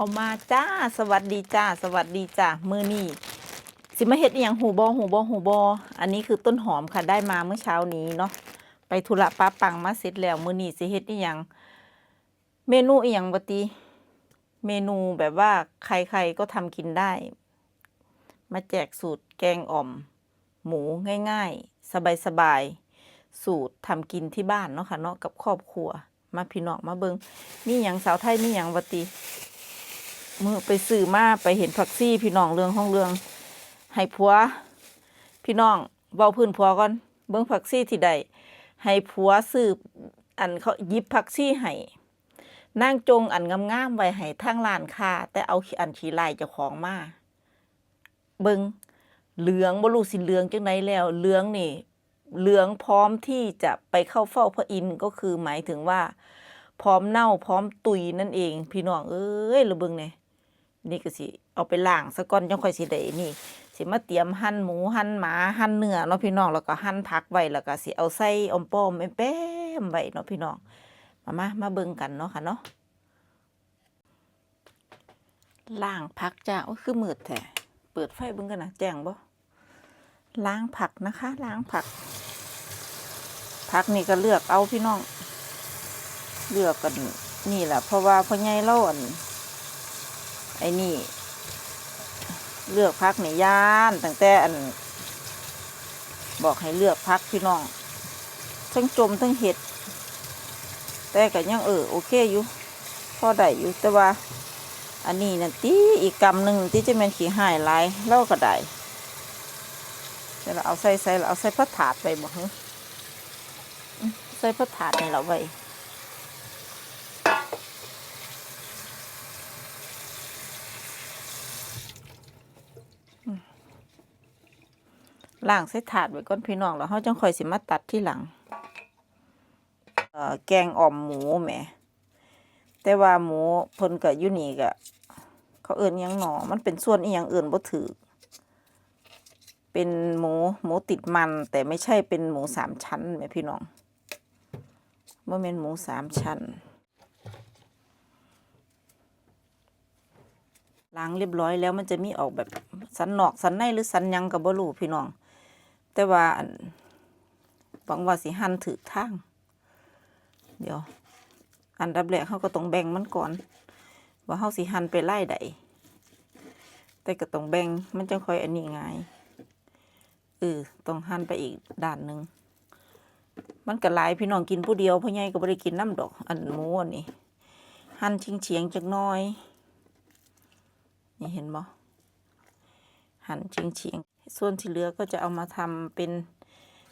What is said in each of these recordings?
ออกมาจ้าสวัสดีจ้าสวัสดีจ้ามือนี่สิมาเฮ็ดอย่างหูบอหูบอหูบออันนี้คือต้นหอมค่ะได้มาเมื่อเช้านี้เนาะไปธุระป้าปังมาเสร็จแล้วมือนี่สิเฮ็ดอย่างเมนูอย่างบติเมนูแบบว่าใครๆก็ทำกินได้ มาแจกสูตรแกงอ่อม หมูง่ายๆ สบายๆ สูตรทำกินที่บ้านเนาะค่ะเนาะกับครอบครัว มาพี่น้องมาเบิงมีหยังสาวไทยมีหยังบติ มือไปซื้อมาไปเห็นผักซี่พี่น้องเรื่องห้องเรื่องให้ผัว พี่น้องเบาพื้นผัวก่อนเบิ้งผักซี่ที่ใดให้ผัวซื้ออันเขายิบผักซี่ให้นั่งจงอันงามๆไว้ให้ทางร้านค้าแต่เอาอันขี้ลายเจ้าของมาเบิงเหลืองบ่รู้สิเหลืองจังไดแล้วเหลืองนี่เหลืองพร้อมที่จะไปเข้าเฝ้าพระอินทร์ก็คือหมายถึงว่า พร้อมเน่าพร้อมตุยนั่นเอง พี่น้องเอ้ยระเบิงเนี่ย นี่ก็สิเอาไปล้างซะก่อนจังค่อยสิได้นี่ สิมาเตรียมหั่นหมูหั่นหมาหั่นเนื้อเนาะพี่น้องแล้วก็หั่นผักไว้แล้วก็สิเอาใส่ออมป้อมแป้มไว้เนาะพี่น้องมามามาเบิ่งกันเนาะค่ะเนาะล้างผักจ้าโอ้คือมืดแท้เปิดไฟเบิ่งกันนะแจ้งบ่ล้างผักนะคะล้างผัก ผักนี่ก็เลือกเอาพี่น้อง เลือกกันนี่แหละเพราะว่าพ่อใหญ่เล่าอัน ไอ้นี่ เลือกพักในย่านตั้งแต่อัน บอกให้เลือกพักพี่น้องทั้งจมทั้งเห็ด แต่ก็ยังเออโอเคอยู่พอได้อยู่แต่ว่า อันนี้นั่นตีอีกกำหนึ่งที่จะเป็นขี้หายลายเล่าก็ได้แต่เราเอาใส่ใส่เราเอาใส่พัดถาดไปบอกเหรออืมใส่พัดถาดนี่เราไว ล่างใส่ถาดไว้ก่อนพี่น้องแล้วเขาจังค่อยสิมาตัดที่หลังเอ่อแกงอ่อมหมูแหมแต่ว่าหมูเพิ่นก็อยู่นี่ก็เขาเอื่นยังหนอมันเป็นส่วนอีหยังเอื่นบ่ถือเป็นหมูหมูติดมัน แต่ไม่ใช่เป็นหมูสามชั้นแหมพี่น้องบ่แม่นหมูสามชั้นล้างเรียบร้อยแล้วมันจะมีออกแบบสันนอกสันในหรือสันยังกับบ่รู้พี่น้อง แต่ว่าอันหวังว่าสิหั่นถือทาง เดี๋ยว อันดับแรกเขาก็ต้องแบ่งมันก่อน ว่าเขาสิหั่นไปไล่ใดแต่ก็ต้องแบ่งมันจะค่อยอันนี้ง่ายเออต้องหั่นไปอีกด้านหนึ่งมันก็หลายพี่น้องกินผู้เดียวพ่อใหญ่ก็บ่ได้กินน้ำดอก อันหมูอันนี้หั่นชิงเฉียงจักน้อย นี่เห็นบ่หั่นชิงเฉียง ส่วนที่เหลือก็จะเอามาทำเป็น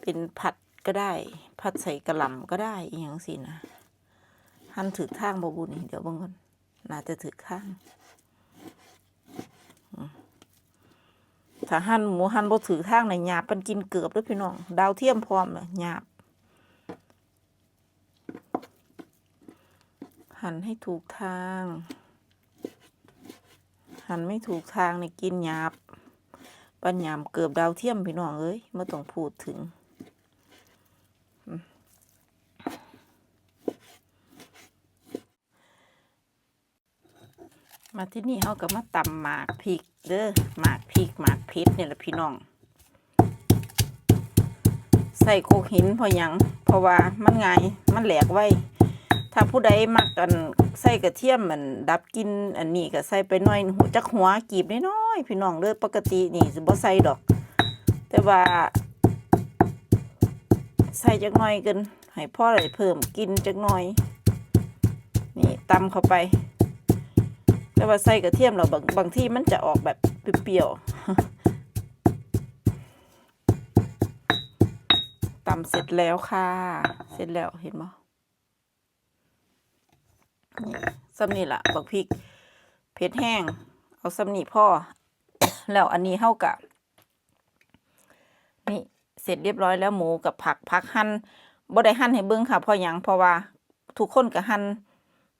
เป็นผัดก็ได้ ผัดใส่กระหล่ำก็ได้อีหยังสินะหั่นถือข้างบ่บุนี่เดี๋ยวบิ่งก่อนน่าจะถือข้างถ้าหั่นหมูหั่นบ่ถือข้างในหยาบมันกินเกือบด้วยพี่น้อง ดาวเทียมพร้อมเลยหยาบหั่นให้ถูกทาง หั่นไม่ถูกทางในกินหยาบ ปัญญามเกือบดาวเทียมพี่น้องเอ้ยไม่ต้องพูดถึงมาที่นี่เขาก็มาตำหมากพริกเด้อหมากพริกหมากเพชรเนี่ยแหละพี่น้อง ใส่โคกหินพอยังเพราะว่ามันง่ายมันแหลกไว้ ถ้าผู้ใดมักกันใส่กระเทียมมันดับกินอันนี้ก็ใส่ไปหน่อยหัวจักหัวกีบน้อย ๆพี่น้องเด้อปกตินี่สิบ่ใส่ดอก แต่ว่า ใส่จักหน่อยกันให้พ่อได้เพิ่มกินจักหน่อย นี่ตำเข้าไป แต่ว่าใส่กระเทียมเราบางบางที่มันจะออกแบบเปรี้ยวๆตำเสร็จแล้วค่ะ เสร็จแล้วเห็นไหมสำนี่ละบักพริก เผ็ดแห้ง เอาสำนี่พ่อ แล้วอันนี้เท่ากับนี่เสร็จเรียบร้อยแล้วหมูกับผักผักหั่นบ่ได้หั่นให้เบิ่งค่ะเพราะหยังเพราะว่าทุกคนก็หั่น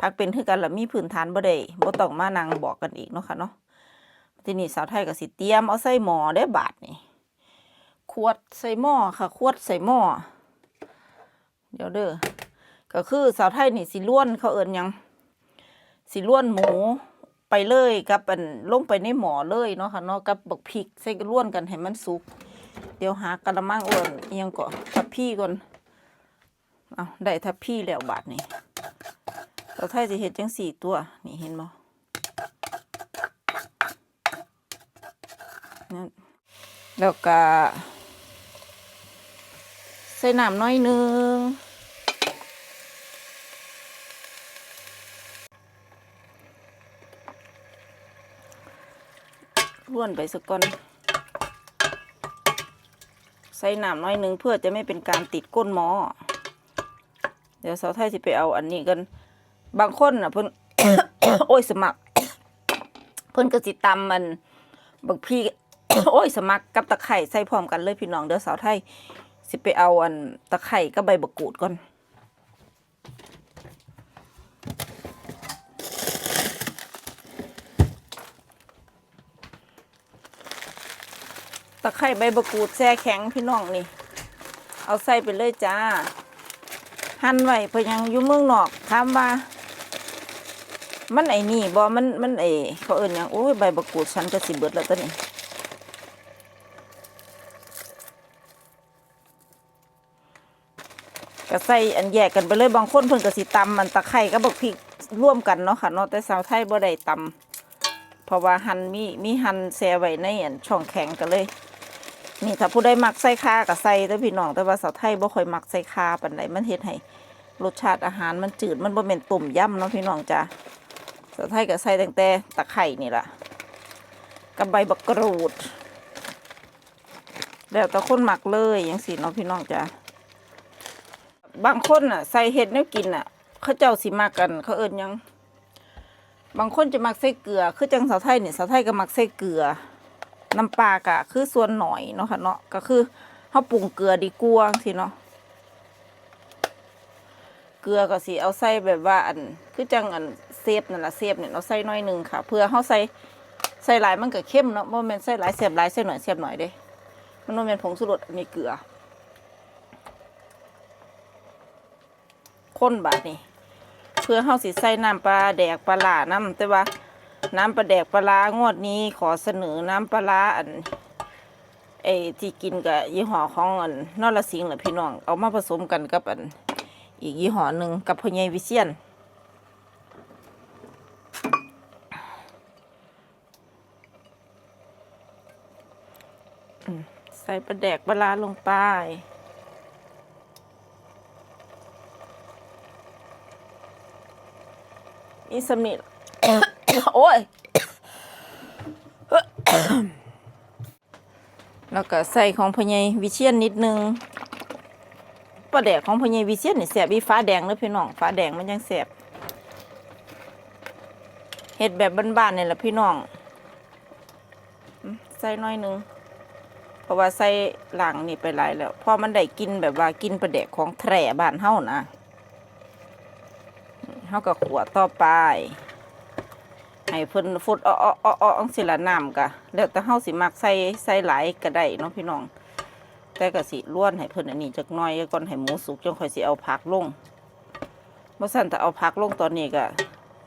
ผักเป็นคือกันแล้วมีพื้นฐานบ่ได้บ่ต้องมานังบอกกันอีกเนาะค่ะเนาะทีนี้สาวไทยก็สิเตรียมเอาใส่หม้อได้บาดนี่ขวดใส่หม้อค่ะขวดใส่หม้อเดี๋ยวเด้อก็คือสาวไทยนี่สิล้วนเขาเอิ้นหยังสิล้วนหมู ไปเลยกับอันลงไปในหม้อเลยเนาะค่ะเนาะกับบักพริกใส่ร่วนกันให้มันสุก เดี๋ยวหากระมังอ้วนอิหยังก็ทับพี่ก่อนเอาได้ทับพี่แล้วบาทนี่เราไทยสิเห็ดจังสี่ตัวนี่เห็นบ่นั่นแล้วก็ใส่น้ำน้อยหนึง วนไปสักก่อน ใส่น้ำน้อยหนึงเพื่อจะไม่เป็นการติดก้นหม้อ เดี๋ยวสาวไทยสิไปเอาอันนี้กัน บางคนน่ะเพิ่นโอ้ยสมัคร เพิ่นก็สิตำมันบักพี่โอ้ยสมัครกับตะไคร่ใส่พร้อมกันเลยพี่น้องเดี๋ยวสาวไทยสิไปเอาอันตะไคร่กับใบบักูดก่อนะไคร่ใบบักกูดแช่แข็งพี่น้องนี่ เอาใส่ไปเลยจ้า หั่นไว้เพนยังอยู่เมืองนอกถามว่า มันไอ้นี่บ่มันมันไอ้เขาเอิ้นหยังโอ้ยใบบักกูดฉันก็สิเบิดแล้วตัวนี้ก็ใส่อันแยกกันไปเลยบางคนเพิ่นก็สิตำมันตะไคร่กับบักพริกร่วมกันเนาะค่ะเนาะแต่สาวไทยบ่ได้ตำเพราะว่าหั่นมีมีหั่นแช่ไว้ในอันช่องแข็งกันเลย นี่ถ้าผู้ใดมักใส่คาก็ใส่เด้อพี่น้องแต่ว่าสาวไทยบ่ค่อยมักใส่คาปานใดมันเฮ็ดให้รสชาติอาหารมันจืดมันบ่แม่นต้มยำเนาะพี่น้องจ้ะสาวไทยก็ใส่ตั้งแต่ตะไคร่นี่ล่ะกับใบบักกรูด แล้วแต่คนมักเลยจังซี่เนาะพี่น้องจ้ะบางคนน่ะ ใส่เฮ็ดแนวกินน่ะ เขาเจ้าสิมักกัน เขาเอิ้นยัง บางคนจะมักใส่เกลือ คือจังสาวไทยนี่สาวไทยก็มักใส่เกลือ น้ำปลากะคือส่วนหน่อยเนาะค่ะเนาะก็คือเขาปรุงเกลือดีกว่าสิเนาะเกลือก็สิเอาใส่แบบว่าอันคือจังอันเซฟนั่นแหละเซฟเนี่ยเราใส่น้อยหนึ่งค่ะ เพื่อเขาใส่ใส่หลายมันก็เข้มเนาะบ่แม่นใส่หลายเสียบหลายใส่หน่อยเสียบหน่อยเด้มันบ่แม่นผงชูรสอันนี้เกลือข้นบาดนี่เพื่อเขาสิใส่น้ำปลาแดกปลาหลาน้ำแต่ว่า น้ำปลาแดกปลาร้างวดนี้ขอเสนอน้ำปลาร้าอันไอ้ที่กินกับยี่ห้อของอันนอรสิงห์แหละพี่น้อง เอามาผสมกันกับอัน อีกยี่ห้อหนึ่งกับพญายวิเชียนใส่ปลาแดกปลาร้าลงไปนี่สำนิ โอ้ย แล้วก็ใส่ของพญายวิเชียนนิดนึงปลาแดกของพญายวิเชียนนี่แสบอีฟ้าแดงเลยพี่น้องฟ้าแดงมันยังแสบเห็ดแบบบ้านๆนี่แหละพี่น้องใส่น้อยนึงเพราะว่าใส่หลังนี่ไปหลายแล้วพอมันได้กินแบบว่ากินปลาแดกของแทร่บ้านเฮานะเฮาก็ขวดต่อไป ให้เพิ่นฟุดอ้ออ้ออ้ออ้ออังสิละน้ำกะแล้วแต่เฮาสิมักใส่ใส่หลายก็ได้เนาะพี่น้อง แต่ก็สิล้วนให้เพิ่นอันนี้จักหน่อยก่อนให้หมูสุกจังค่อยสิเอาผักลงบ่ซั่นถ้าเอาผักลงตอนนี้ก็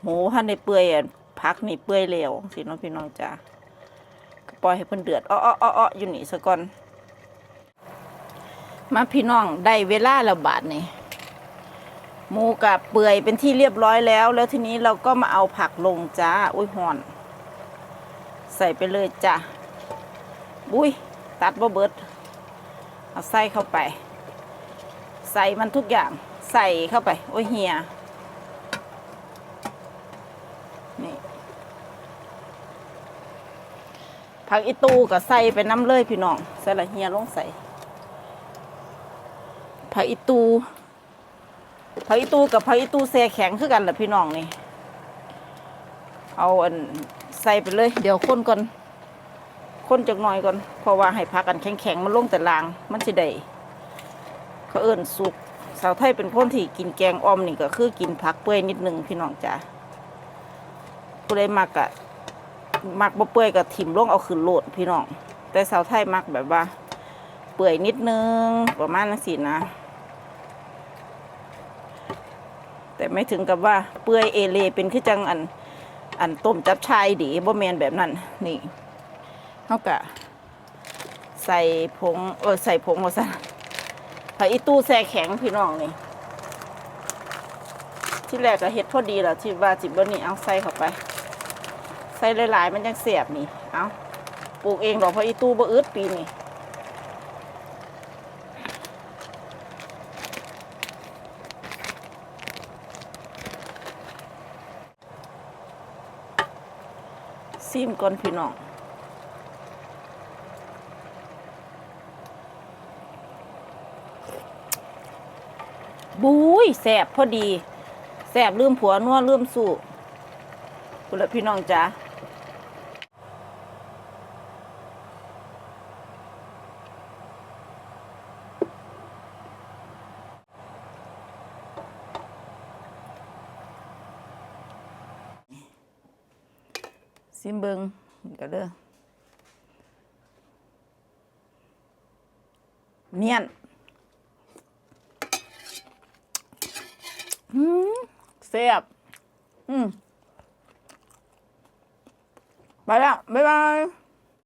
หมูทันได้เปื่อยอะผักนี่เปื่อยแล้วสิเนาะพี่น้องจ้าก็ปล่อยให้เพิ่นเดือดอ้ออ้ออ้ออ้ออยู่นี่ซะก่อนมาพี่น้องได้เวลาแล้วบาดนี่ หมูกับเปื่อยเป็นที่เรียบร้อยแล้ว แล้วทีนี้เราก็มาเอาผักลงจ้าอุ้ยหอน ใส่ไปเลยจ้ะอุ้ยตัดบ่เบิดเอาใส่เข้าไป ใส่มันทุกอย่างใส่เข้าไป โอ้ยเฮียนี่ผักอีตูก็ใส่ไปน้ำเลยพี่น้องใส่ละเฮียลงใส่ผักอีตู ผักอีตูกับผักอีตูแซ่แข็งคือกันแหละพี่น้องนี่ เอาอันใส่ไปเลย เดี๋ยวคนก่อน คนจักหน่อยก่อน เพราะว่าให้พักกันแข็งๆ มันลงแต่ลาง มันสิได้เขาเอิ้นสุก สาวไทยเป็นคนที่กินแกงอ้อมนี่ก็คือกินผักเปื่อยนิดนึงพี่น้องจ้ะผู้ใดมักอะมักบ่เปื่อยก็ถิ่มลงเอาขึ้นโลดพี่น้อง แต่สาวไทยมักแบบว่า เปื่อยนิดนึงประมาณนั้นสินะ แต่ไม่ถึงกับว่าเปื่อยเอเลเป็นคือจังอันอันต้มจับชายดีบ่แมนแบบนั้นนี่เขากะใส่ผงเออใส่ผงว่าซะผักอีตู้แช่แข็งพี่น้องนี่ที่แรกก็เฮ็ดพอดีแล้วที่ว่าจิบเบอร์นี่เอาใส่เข้าไป ใส่หลายๆ มันยังเสียบนี่เอาปลูกเองดอเพราะอีตู้บ่อึดปีนี่ ซิมก่อนพี่น้องบุ้ยแสบพอดีแสบลืมผัวนัวลืมสู่คุณละพี่น้องจ้า ซิมเบิงก็เด้อเนียนอืมแซ่บอืมไปแล้ว บ๊ายบาย